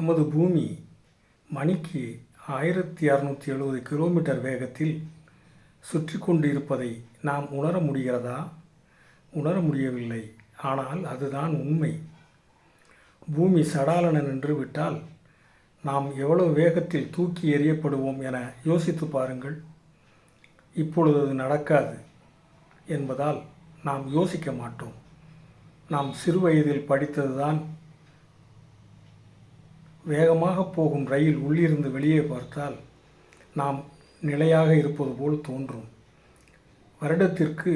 நமது பூமி மணிக்கு ஆயிரத்தி அறுநூற்றி எழுபது கிலோமீட்டர் வேகத்தில் சுற்றி கொண்டு இருப்பதை நாம் உணர முடிகிறதா? உணர முடியவில்லை. ஆனால் அதுதான் உண்மை. பூமி சடாலன நின்று விட்டால் நாம் எவ்வளவு வேகத்தில் தூக்கி எறியப்படுவோம் என யோசித்து பாருங்கள். இப்பொழுது அது நடக்காது என்பதால் நாம் யோசிக்க மாட்டோம். நாம் சிறுவயதில் படித்ததுதான் வேகமாக போகும் ரயில் உள்ளிருந்து வெளியே பார்த்தால் நாம் நிலையாக இருப்பது போல் தோன்றும். வருடத்திற்கு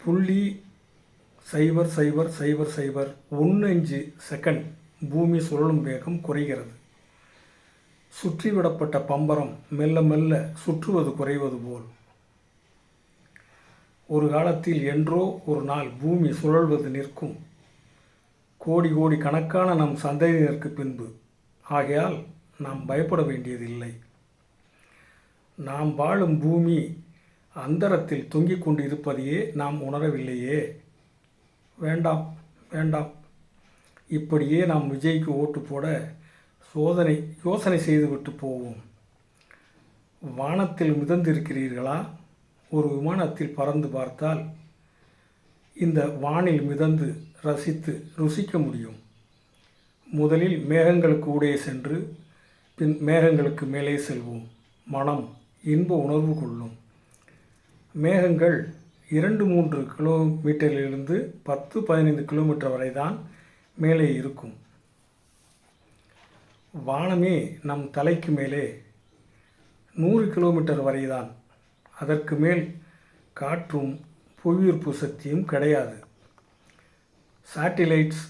புள்ளி சைபர் சைபர் சைபர் சைபர் ஒன்று அஞ்சு செகண்ட் பூமி சுழலும் வேகம் குறைகிறது. சுற்றிவிடப்பட்ட பம்பரம் மெல்ல மெல்ல சுற்றுவது குறைவது போல். ஒரு காலத்தில் என்றோ ஒரு நாள் பூமி சுழல்வது நிற்கும். கோடி கோடி கணக்கான நம் சந்ததியினருக்கு பின்பு. ஆகையால் நாம் பயப்பட வேண்டியதில்லை. நாம் வாழும் பூமி அந்தரத்தில் தொங்கிக் கொண்டு இருப்பதையே நாம் உணரவில்லையே. வேண்டாம் வேண்டாம். இப்படியே நாம் விஜய்க்கு ஓட்டு போட சோதனை யோசனை செய்துவிட்டு போவோம். வானத்தில் மிதந்திருக்கிறீர்களா? ஒரு விமானத்தில் பறந்து பார்த்தால் இந்த வானில் மிதந்து ரசித்து ருசிக்க முடியும். முதலில் மேகங்களுக்கு ஊடே சென்று பின் மேகங்களுக்கு மேலே செல்வோம். மனம் இன்ப உணர்வு கொள்ளும். மேகங்கள் இரண்டு மூன்று கிலோமீட்டரிலிருந்து பத்து பதினைந்து கிலோமீட்டர் வரை தான் மேலே இருக்கும். வானமே நம் தலைக்கு மேலே நூறு கிலோமீட்டர் வரைதான். அதற்கு மேல் காற்றும் புவியீர்ப்பு சக்தியும் கிடையாது. சாட்டிலைட்ஸ்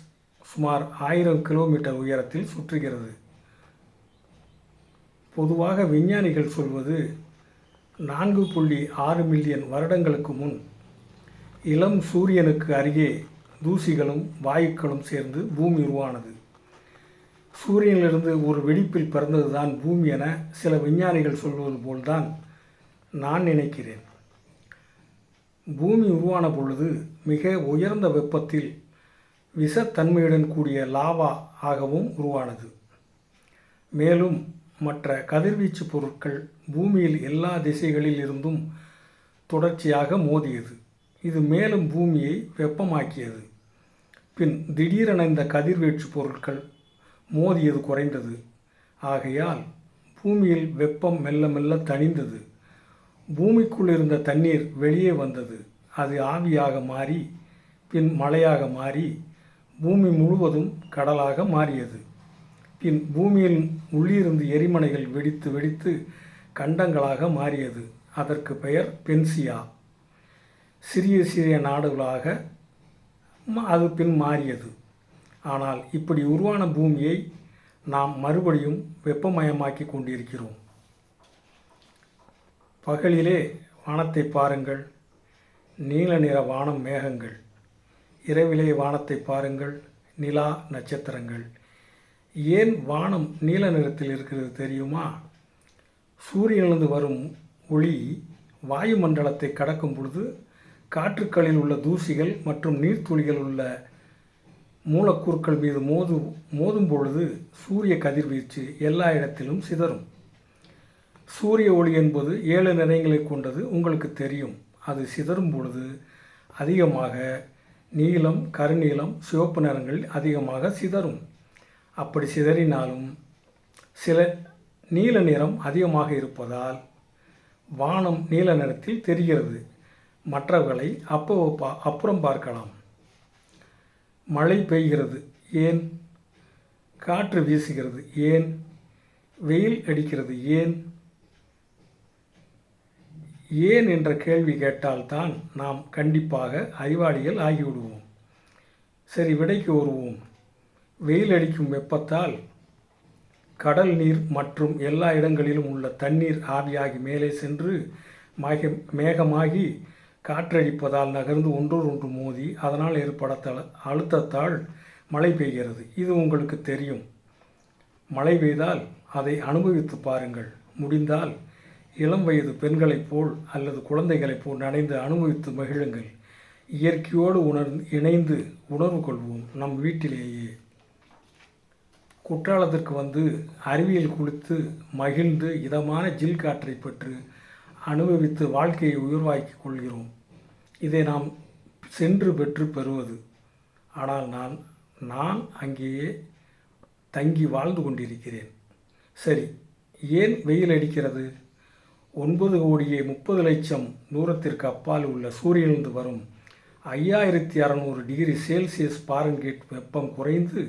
சுமார் ஆயிரம் கிலோமீட்டர் உயரத்தில் சுற்றுகிறது. பொதுவாக விஞ்ஞானிகள் சொல்வது நான்கு புள்ளி ஆறு மில்லியன் வருடங்களுக்கு முன் இளம் சூரியனுக்கு அருகே தூசிகளும் வாயுக்களும் சேர்ந்து பூமி உருவானது. சூரியனிலிருந்து ஒரு வெடிப்பில் பிறந்ததுதான் பூமி என சில விஞ்ஞானிகள் சொல்வது போல்தான் நான் நினைக்கிறேன். பூமி உருவான பொழுது மிக உயர்ந்த வெப்பத்தில் விஷத்தன்மையுடன் கூடிய லாவா ஆகவும் உருவானது. மேலும் மற்ற கதிர்வீச்சு பொருட்கள் பூமியில் எல்லா திசைகளில் இருந்தும் தொடர்ச்சியாக மோதியது. இது மேலும் பூமியை வெப்பமாக்கியது. பின் திடீரென இந்த கதிர்வீச்சு பொருட்கள் மோதியது குறைந்தது. ஆகையால் பூமியில் வெப்பம் மெல்ல மெல்ல தணிந்தது. பூமிக்குள் இருந்த தண்ணீர் வெளியே வந்தது. அது ஆவியாக மாறி பின் மழையாக மாறி பூமி முழுவதும் கடலாக மாறியது. பின் பூமியில் உள்ளிருந்து எரிமனைகள் வெடித்து வெடித்து கண்டங்களாக மாறியது. அதற்கு பெயர் பென்சியா. சிறிய சிறிய நாடுகளாக அது பின் மாறியது. ஆனால் இப்படி உருவான பூமியை நாம் மறுபடியும் வெப்பமயமாக்கி கொண்டிருக்கிறோம். பகலிலே வானத்தை பாருங்கள். நீல நிற வானம் மேகங்கள். இரவிலே வானத்தை பாருங்கள் நிலா நட்சத்திரங்கள். ஏன் வானம் நீல நிறத்தில் இருக்கிறது தெரியுமா? சூரியனிலிருந்து வரும் ஒளி வாயுமண்டலத்தை கடக்கும் பொழுது காற்றுக்களில் உள்ள தூசிகள் மற்றும் நீர்த்துளிகள் உள்ள மூலக்கூறுக்கள் மீது மோது மோதும் பொழுது சூரிய கதிர்வீச்சு எல்லா இடத்திலும் சிதறும். சூரிய ஒளி என்பது ஏழு நிறங்களை கொண்டது உங்களுக்கு தெரியும். அது சிதறும் பொழுது அதிகமாக நீலம் கருநீலம் சிவப்பு நிறங்களில் அதிகமாக சிதறும். அப்படி சிதறினாலும் சில நீல நிறம் அதிகமாக இருப்பதால் வானம் நீல நிறத்தில் தெரிகிறது. மற்றவர்களை அப்போ பா அப்புறம் பார்க்கலாம். மழை பெய்கிறது. ஏன்? காற்று வீசுகிறது. ஏன்? வெயில் அடிக்கிறது. ஏன்? ஏன் என்ற கேள்வி கேட்டால்தான் நாம் கண்டிப்பாக அறிவாளிகள் ஆகிவிடுவோம். சரி விடைக்கு வருவோம் வெயில் அடிக்கும் வெப்பத்தால் கடல் நீர் மற்றும் எல்லா இடங்களிலும் உள்ள தண்ணீர் ஆவியாகி மேலே சென்று மக மேகமாகி காற்றடிப்பதால் நகர்ந்து ஒன்றோடு ஒன்று மோதி அதனால் ஏற்பட அழுத்தத்தால் மழை பெய்கிறது. இது உங்களுக்கு தெரியும். மழை பெய்தால் அதை அனுபவித்து பாருங்கள். முடிந்தால் இளம் வயது பெண்களைப் போல் அல்லது குழந்தைகளைப் போல் நனைந்து அனுபவித்து மகிழுங்கள். இயற்கையோடு உணர்ந்து இணைந்து உணர்வு கொள்வோம் நம் வீட்டிலேயே. குற்றாலத்திற்கு வந்து அறிவியல் குளித்து மகிழ்ந்து இதமான ஜில் காற்றை பெற்று அனுபவித்து வாழ்க்கையை உயர்வாக்கிக் கொள்கிறோம். இதை நாம் சென்று பெற்று பெறுவது. ஆனால் நான் நான் அங்கேயே தங்கி வாழ்ந்து கொண்டிருக்கிறேன். சரி ஏன் வெயில் அடிக்கிறது? ஒன்பது கோடியே முப்பது லட்சம் தூரத்திற்கு அப்பால் உள்ள சூரியனிலிருந்து வரும் ஐயாயிரத்தி அறநூறு டிகிரி செல்சியஸ் பாரன்கேட் வெப்பம் குறைந்து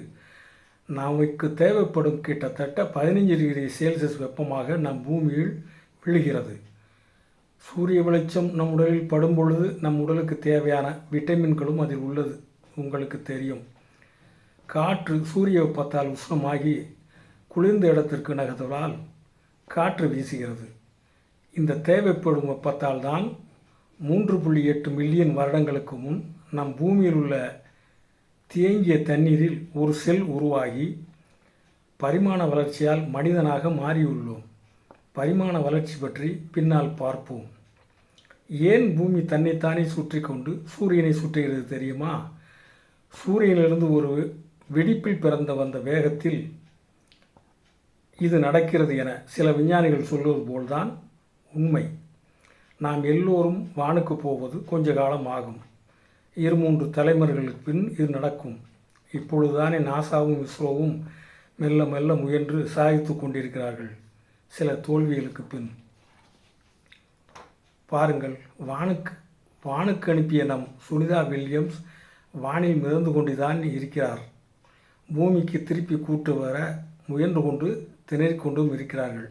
நமக்கு தேவைப்படும் கிட்டத்தட்ட பதினைஞ்சு டிகிரி செல்சியஸ் வெப்பமாக நம் பூமியில் விழுகிறது. சூரிய வெளிச்சம் நம் உடலில் படும் பொழுது நம் உடலுக்கு தேவையான விட்டமின்களும் அதில் உள்ளது உங்களுக்கு தெரியும். காற்று சூரிய வெப்பத்தால் உஷ்ணமாகி குளிர்ந்த இடத்திற்கு நகர்வதால் காற்று வீசுகிறது. இந்த தேவைப்படும் வெப்பத்தால் தான் மூன்று புள்ளி எட்டு மில்லியன் வருடங்களுக்கு முன் நம் பூமியில் உள்ள தேங்கிய தண்ணீரில் ஒரு செல் உருவாகி பரிமாண வளர்ச்சியால் மனிதனாக மாறியுள்ளோம். பரிமாண வளர்ச்சி பற்றி பின்னால் பார்ப்போம். ஏன் பூமி தன்னைத்தானே சுற்றி கொண்டு சூரியனை சுற்றுகிறது தெரியுமா? சூரியனிலிருந்து ஒரு வெடிப்பில் பிறந்த வந்த வேகத்தில் இது நடக்கிறது என சில விஞ்ஞானிகள் சொல்வது போல்தான் உண்மை. நாம் எல்லோரும் வானுக்கு போவது கொஞ்ச காலம் ஆகும். இரு மூன்று தலைமுறைகளுக்கு பின் இது நடக்கும். இப்பொழுதுதானே நாசாவும் இஸ்ரோவும் மெல்ல மெல்ல முயன்று சாதித்து கொண்டிருக்கிறார்கள். சில தோல்விகளுக்கு பின். பாருங்கள் வானுக்கு வானுக்கு அனுப்பிய நம் சுனிதா வில்லியம்ஸ் வானில் மிதந்து கொண்டுதான் இருக்கிறார். பூமிக்கு திருப்பி கூட்டு வர முயன்று கொண்டு திணறிக்கொண்டும் இருக்கிறார்கள்.